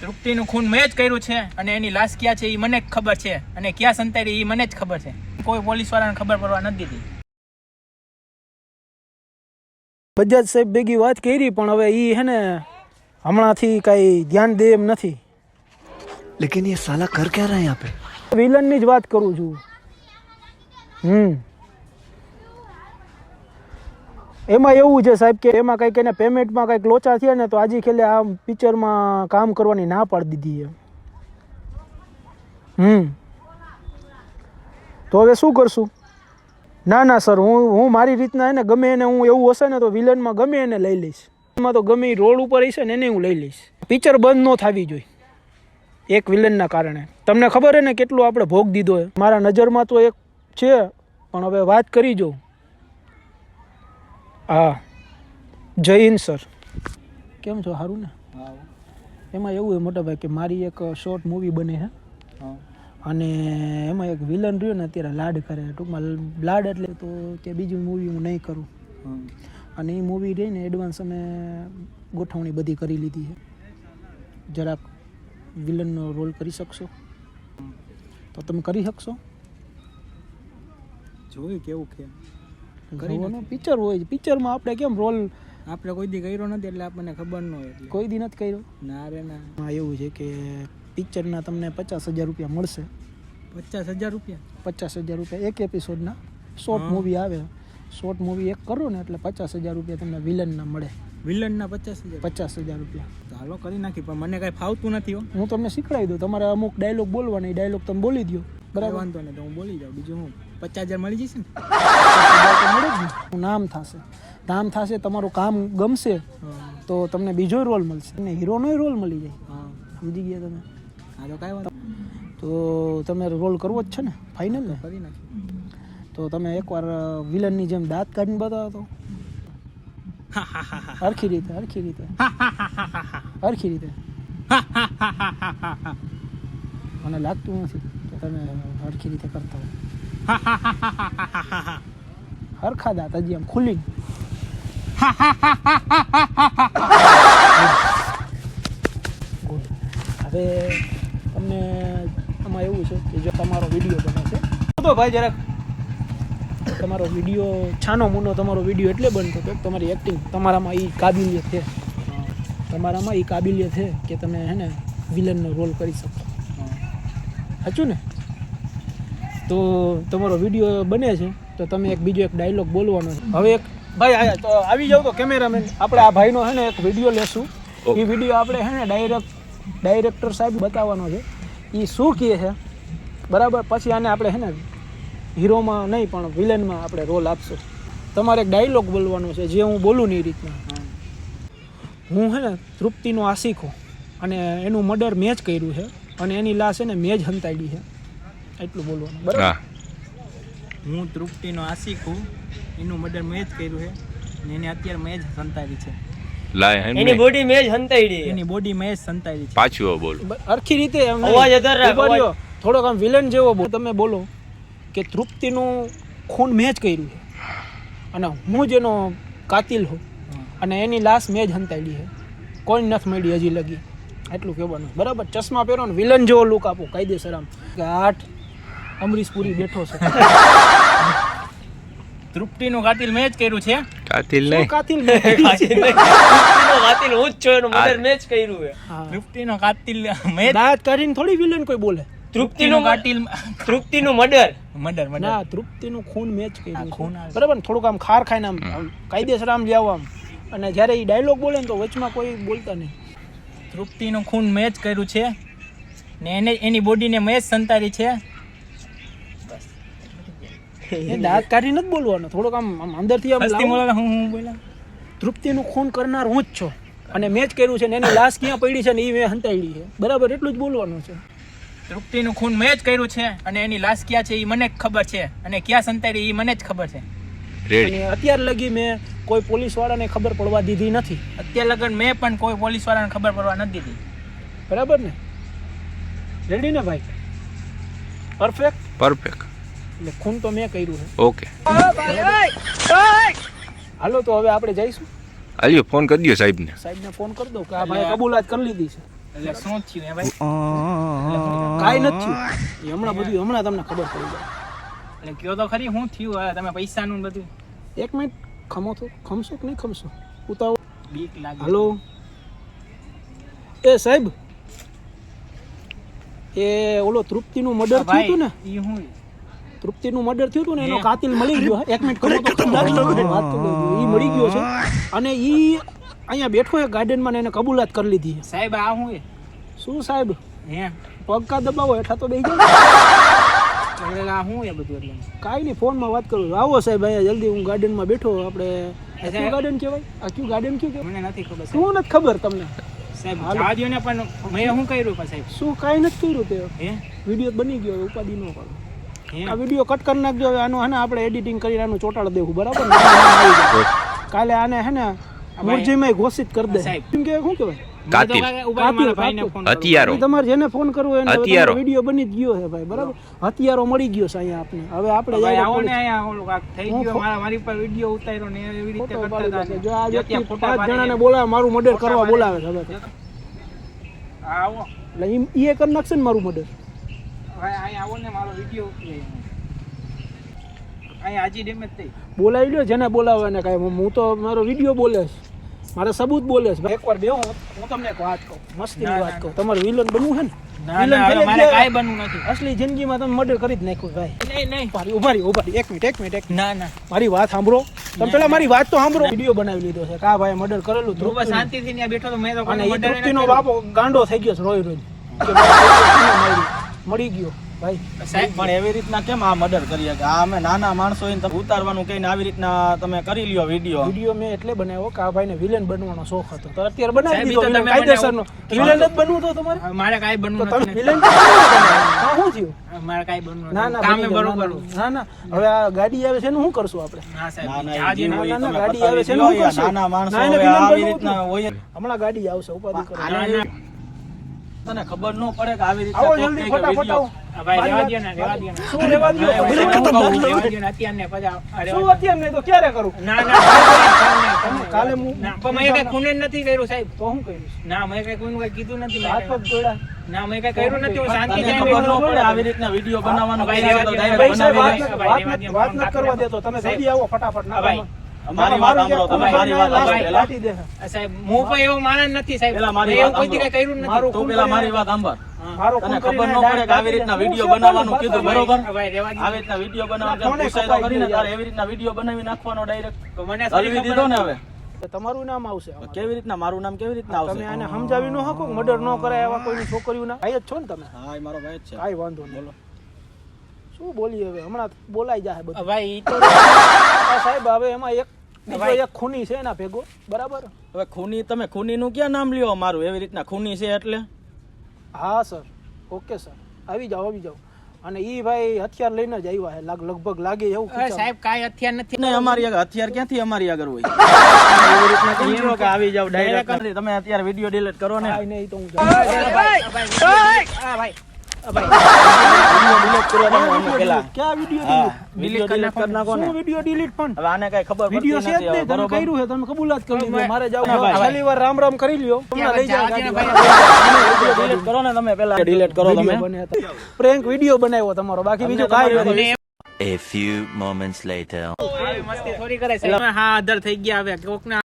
તૃપ્તિનું ખૂન મેં જ કર્યું છે અને એની લાશ ક્યાં છે એ મને જ ખબર છે. અને ક્યાં સંતારી એ મને જ ખબર છે. કોઈ પોલીસવાળાને ખબર પડવા નથી દીધી. બજાજ સાહેબ ભેગી વાત કરી પણ હવે એ હે ને હમણાંથી કાંઈ ધ્યાન દે એમ નથી. લેકિન એ સાલા કર ક્યાં રહ્યા યહાં પે વિલનની જ વાત કરું છું. હમ. એમાં એવું છે સાહેબ કે એમાં કંઈક એને પેમેન્ટમાં કંઈક લોચા થયા ને તો આજે ખેલે આ પિક્ચરમાં કામ કરવાની ના પાડી દીધી છે હમ. તો હવે શું કરશું? ના ના, સર, હું હું મારી રીતના એને ગમે એને હું એવું હશે ને તો વિલનમાં ગમે એને લઈ લઈશ. એમાં તો ગમે રોડ ઉપર હશે ને એને હું લઈ લઈશ. પિક્ચર બંધ ન થવી જોઈએ. એક વિલનના કારણે. તમને ખબર હે ને કેટલું આપણે ભોગ દીધો મારા નજરમાં તો એક છે, પણ હવે વાત કરી જો હા. જય હિન્દ સર. કેમ છો? સારું ને? એમાં એવું છે મોટા ભાઈ કે મારી એક શોર્ટ મૂવી બને છે અને એમાં એક વિલન રહ્યો ને અત્યારે લાડ કરે. ટૂંકમાં લાડ એટલે તો કે બીજી મૂવી હું નહીં કરું. અને એ મૂવી રહીને એડવાન્સ અમે ગોઠવણી બધી કરી લીધી છે જરાક વિલનનો રોલ કરી શકશો? તો તમે કરી શકશો? જોયું કેવું કે જોવાનું પિક્ચર હોય પિક્ચરમાં આપણે કેમ રોલ આપણે કોઈ દી કર્યો નથી એટલે આપણને ખબર ન હોય કોઈ દી નથી કર્યો? ના રે ના. એવું છે કે પિક્ચરના તમને પચાસ હજાર રૂપિયા મળશે. પચાસ હજાર રૂપિયા? પચાસ હજાર રૂપિયા એક એપિસોડના શોર્ટ મૂવી આવે. શોર્ટ મૂવી એક કરો ને એટલે પચાસ હજાર રૂપિયા તમને વિલનના મળે. વિલનના પચાસ હજાર? પચાસ હજાર રૂપિયા. તો હાલો કરી નાખી પણ મને કાંઈ ફાવતું નથી હો. હું તમને શીખવાડી દઉં. તમારે અમુક ડાયલોગ બોલવાના એ ડાયલોગ તમે બોલી દો બરાબર? બરાબર વાંધો નહીં તો હું બોલી જાઉં. બીજું હું? પચાસ હજાર મળી જશે ને? મળે જ ને? નામ થશે? નામ થશે તમારું કામ ગમશે તો તમને બીજો રોલ મળશે. અને હીરોનો રોલ મળી જાય. હા. સમજી ગયા તમે? હા તો કાંઈ વાંધો તો તમે રોલ કરવો જ છે ને? ફાઇનલ ને? કરી નાખી તો તમે એકવાર વિલનની જેમ દાંત કાઢીને બતાવો તો. હરખી રીતે હરખી રીતે. હરખી રીતે. મને લાગતું નથી કે તમે હરખી રીતે કરતા હો. હરખા દાંત હજી આમ Good. હવે તમને આમાં એવું છે કે જો તમારો વીડિયો બને છે. તો ભાઈ જરાક તમારો વીડિયો છાનો મુનો તમારો વીડિયો એટલે બનતો કે તમારી એક્ટિંગ તમારામાં એ કાબિલિયત છે. તમારામાં એ કાબિલિયત છે કે તમે હે ને વિલનનો રોલ કરી શકો. સાચું ને? તો તમારો વીડિયો બને છે. તો તમે એક બીજો એક ડાયલોગ બોલવાનો છે. હવે એક ભાઈ તો આવી જાવ તો કેમેરામેન આપણે આ ભાઈનો હે ને એક વીડિયો લેશું. એ વીડિયો આપણે હે ને ડાયરેક્ટ ડાયરેક્ટર સાહેબ બતાવવાનો છે. એ શું કહે છે? બરાબર? પછી આને આપણે હે ને હીરોમાં નહીં પણ વિલનમાં આપણે રોલ આપશું. તમારે એક ડાયલોગ બોલવાનો છે જે હું બોલું નહીં રીતના. હું હે ને તૃપ્તિનો આશિક હું અને એનું મર્ડર મેં જ કર્યું છે અને એની લાશ છે ને મેં જ હંતાડી છે. એટલું બોલવાનું. બરાબર? હા તૃપ્તિનો આશિક હું. એનું મર્ડર મેં જ કર્યું છે ને એને અત્યારે મેં જ સંતાવી છે. એની બોડી મેં જ હંતાઈડી એની બોડી મેં જ સંતાવી છે. પાછું બોલ. બ- રીતે અવાજ અધર. થોડોક આમ વિલન જેવો બોલો. તમે બોલો કે તૃપ્તિનું ખૂન મેં જ કર્યું છે. અને હું જ એનો કાતિલ હું. અને એની લાશ મેં જ હંતાડી છે. કોઈ નથી મળી હજી લગી. એટલું કહેવાનું. બરાબર? ચશ્મા પહેરો ને વિલન જેવો લુક આપો. કાયદેસર આમ. કે આઠ અમરીશ પુરી બેઠો છે. તૃપ્તિનું કાતિલ મેચ કર્યું છે. કાતિલ નહીં. કાતિલ કાતિલ હું જ છું એનું મર્ડર મેચ કર્યું છે. તૃપ્તિનો કાતિલ મેચ દાંત કાઢીને થોડી વિલન કોઈ બોલે. તૃપ્તિનું કાતિલ તૃપ્તિનું મર્ડર. Murder murder. ના તૃપ્તિનું ખૂન મેચ કર્યું ખૂન બરાબર ને થોડુંક આમ ખાર ખાઈને આમ કાયદેસર આમ જાવ આમ. અને જ્યારે એ ડાયલોગ બોલે ને તો વચમાં કોઈ બોલતા નહીં. તૃપ્તિનું ખૂન મેચ કર્યું છે. ને એને એની બોડીને મેં જ સંતાડી છે. એ દાંત કાઢી નથી બોલવાનું. થોડોક આમ આમ અંદરથી આમ હસ્તી મોલા હું હું બોલા? તૃપ્તિનું ખૂન કરનાર હું જ છો. અને મેં જ કર્યું છે ને એની લાશ ક્યાં પડી છે ને એ મેં હંતાડી છે. બરાબર એટલું જ બોલવાનું છે. તૃપ્તિનું ખૂન મેં જ કર્યું છે અને એની લાશ ક્યાં છે એ મને જ ખબર છે. અને ક્યાં સંતાડી એ મને જ ખબર છે. અને અત્યાર લગી મેં કોઈ પોલીસ વાળાને ખબર પડવા દીધી નથી. અત્યાર લગન મેં પણ કોઈ પોલીસ વાળાને ખબર પડવા નથી દીધી. બરાબર ને? રેડી ને ભાઈ? પરફેક્ટ પરફેક્ટ એટલે ખૂન તો મેં કર્યું છે ઓકે. હાલો તો હવે આપણે જઈશું. હાલ્યો ફોન કરી દો સાહેબને. સાહેબને ફોન કરી દો કે આ ભાઈ કબૂલાત કરી લીધી છે. એટલે શું થયું હે ભાઈ? કાંઈ નથી થયું. એ હમણાં બધું હમણાં તમને ખબર પડી જાય. એટલે કયો તો ખરી શું થયું? હવે તમે પૈસાનું ને બધું? એક મિનિટ ખમો તો ખમશો કે નહીં ખમશો? ઉતાવો બીક લાગે. હલો. એ સાહેબ એ ઓલો તૃપ્તિનું મર્ડર થયું હતું ને? એ હું? તૃપ્તિનું મર્ડર થયું હતું ને એનો? કાતિલ મળી ગયો. એક મિનિટ કરો તો વાત ઈ મળી ગયો છે. અને ઈ અહીંયા બેઠો એ ગાર્ડનમાં ને એને કબૂલાત કરી લીધી સાહેબ આ હું શું સાહેબ? હે પગ કા દબાવો હેઠા તો બેસી જાય હું એ બધું એટલે? કાંઈ નહીં ફોનમાં વાત કરું આવો સાહેબ અહીંયા જલ્દી હું ગાર્ડનમાં બેઠો આપણે આ ગાર્ડન કહેવાય? આ ક્યુ ગાર્ડન ક્યુ કહેવાય? મને નથી ખબર શું નથી ખબર તમને? સાહેબ દ્યો ને પણ મેં શું કર્યું સાહેબ? શું કાંઈ નથી કર્યું તે? હે? વીડિયો બની ગયો ઉપાધિ ન કરો. આ વીડિયો કટ કરી નાખજો. હવે આનું હે ને આપણે એડિટિંગ કરીને આનું ચોટાડ દેવું બરાબર ને? કાલે આને હે ને મુરજીમાં ઘોષિત કરી દે. કેમ કે શું કહેવાય? કાતિલ. હથિયારો. તમારે જેને ફોન કરવો એને હથિયારો. વીડિયો બની ગયો છે ભાઈ બરાબર? હથિયારો મળી ગયો છે અહીંયા આપને. હવે આપણે ભાઈ આવો ને અહીંયા ઓલું કાંક થઈ ગયો મારા મારી પર વીડિયો ઉતાર્યો ને એવી રીતે કરતા હતા જો આ વ્યક્તિ પાંચ જણાને બોલાવે મારું મર્ડર કરવા બોલાવે છે હવે આવો. એટલે ઈ ઈ એ કરી નાખશે ને મારું મર્ડર ભાઈ અહીંયા આવો ને મારો વીડિયો ઉતાર્યો. હાજી ડેમેજ થઈ. બોલાવી લ્યો જેને બોલાવે કાંઈ. હું તો મારો વીડિયો બોલે છે. મારે સબૂત બોલે છે. એકવાર બે હું તમને એક વાત કહું. મસ્તીની ના, વાત કહું. તમારે વિલન બનવું છે ને? ના અસલી જિંદગીમાં તમે મર્ડર કરી જ નાખ્યું ભાઈ. નહીં નહીં. મારી ઉભારી ઊભા રહી, ઊભા રહી. એક મિનિટ એક મિનિટ એક ના ના. મારી વાત સાંભળો. તમે પેલા મારી વાત તો સાંભળો. વીડિયો બનાવી લીધો છે. કા ભાઈ મર્ડર કરેલું ધ્રુવ બસ શાંતિથી ત્યાં બેઠો તો મેં તો અને એ તૃપ્તિનો બાપો ગાંડો થઈ ગયો છે રોઈ રોઈ મળી ગયો. ભાઈ. સાહેબ પણ એવી રીતના કેમ આ મર્ડર કરીએ કે આ અમે નાના માણસો હોય ઉતારવાનું કહીને આવી રીતના તમે કરી લ્યો વીડિયો વીડિયો મેં એટલે બનાવ્યો કે આ ભાઈને વિલન બનવાનો શોખ હતો. તો અત્યારે બનાવી દીધો કાયદેસરનો. વિલન જ બનવું તો તમારે? મારે કાંઈ બનવું તમે નથી. વિલન શું થયું? મારે કાંઈ બનવું ના ના કામે બરોબર ના ના. હવે આ ગાડી આવે છે એનું શું કરશું આપણે? ના સાહેબ ગાડી આવે છે પતાવી શું કરશું? નાના માણસો ના, એને હવે villain આવી રીતના હોય. હમણાં ગાડી આવશે ઉપાધિ કરો. તને ખબર ન પડે કે આવી આવો જલ્દી ફટાફટ આવો. ભાઈ ને, દ્યો શું દ્યો? હું. ને, પછી શું તો ક્યારે કરું? ના ના કાલે કાલે હું ના પણ મેં કઈ ખૂને નથી કર્યું સાહેબ. તો શું કરીશ? ના મેં કઈ કોઈનું કઈ કીધું નથી હાથ. પગ ના મેં કઈ કર્યું નથી હું શાંતિ ખબર ન પડે આવી રીતના વીડિયો બનાવવાનો ભાઈ, વાત વાત કરવા દેતો તમે જલ્દી આવો ફટાફટ ના ભાઈ. મારી વાત સાંભળો તમે મારી વાત સાંભળો ભાઈ, પહેલા. લાટી દે આ સાહેબ હું પણ એવો માણસ નથી સાહેબ. પેલા મારી મેં એવું વાત કોઈ દી કઈ કર્યું જ મારું નથી તું પેલા મારી વાત સાંભળ. મારો તને ફોન ખબર ન કરીને પડે કે આવી રીતના વીડિયો છે બનાવવાનું પણ કીધું બસ બરોબર? ભાઈ રહેવા દ્યો. આવી રીતના વીડિયો બનાવવાનું ફોને પૂછાય તો કપાઈ કરીને ગયો તારે એવી રીતના વીડિયો બનાવી નાખવાનો ડાયરેક્ટ તો મને થોડી હલવી ખબર દીધો ને હતી. હવે. તો તમારું નામ આવશે કેવી રીતના મારું નામ કેવી રીતના તમે આને સમજાવી ન શકો મર્ડર ન કરાય એવા કોઈની છોકરીઓના? ભાઈ જ છો ને તમે? હા મારો ભાઈ જ છે. કઈ વાંધો નહીં. શું બોલીએ હવે હમણાં બોલાઈ જાય બધું ભાઈ ઈ તો સાહેબ હવે એમાં એક બીજો એક ખૂની છે એના ભેગો બરાબર હવે ખૂની તમે ખૂની નું ક્યાં નામ લ્યો મારું એવી રીતના ખૂની છે એટલે હા સર ઓકે સર આવી જાઓ આવી જાઓ અને ઈ ભાઈ હથિયાર લઈને જ આવ્યા છે લાગ લગભગ લાગે એવું અરે સાહેબ કાંઈ હથિયાર નથી નહીં અમારી આગળ હથિયાર ક્યાંથી અમારી આગળ હોય એવી રીતના કેમ કે આવી જાવ ડાયરેક્ટ તમે અત્યારે વીડિયો ડિલીટ કરો ને નહીં તો હું જાઉં. આ ભાઈ ભાઈ રામ રામ કરી લ્યો. કરો ને તમે પેલા ડિલીટ કરો તમે. પ્રેન્ક વીડિયો બનાવ્યો તમારો. બાકી બીજું કાંઈ નથી. A few moments later. મસ્તી થોડી કરે સાહેબ હા અધર થઈ ગયા હવે. કોકના